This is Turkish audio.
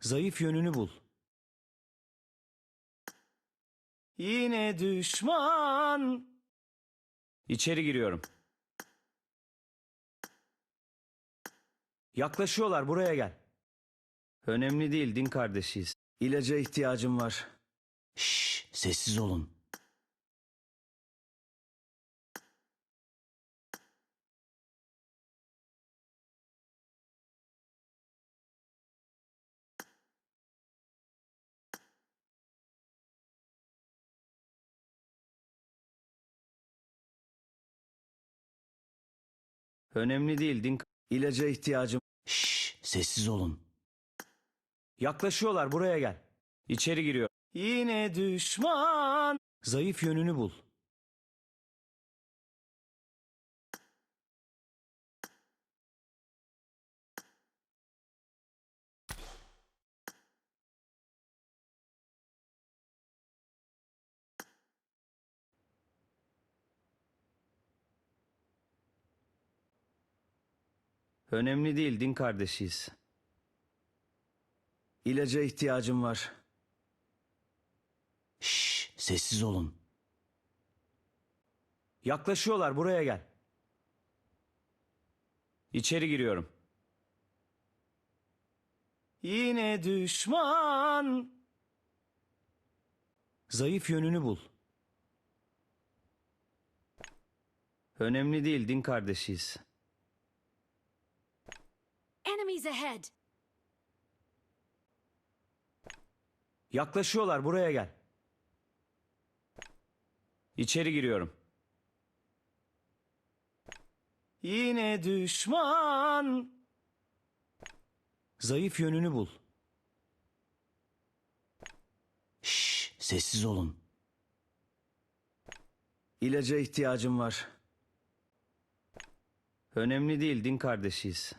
Zayıf yönünü bul. Yine düşman. İçeri giriyorum. Yaklaşıyorlar buraya gel. Önemli değil din kardeşiyiz. İlaca ihtiyacım var. Şşş sessiz olun. Önemli değil din İlaca ihtiyacım. Şşş sessiz olun. Yaklaşıyorlar buraya gel. İçeri giriyor. Yine düşman. Zayıf yönünü bul. Önemli değil din kardeşiyiz. İlaca ihtiyacım var. Şşş sessiz olun. Yaklaşıyorlar buraya gel. İçeri giriyorum. Yine düşman. Zayıf yönünü bul. Önemli değil din kardeşiyiz. Ahead! Yaklaşıyorlar buraya gel. İçeri giriyorum. Yine düşman. Zayıf yönünü bul. Şşş sessiz olun. İlaca ihtiyacım var. Önemli değil din kardeşiyiz.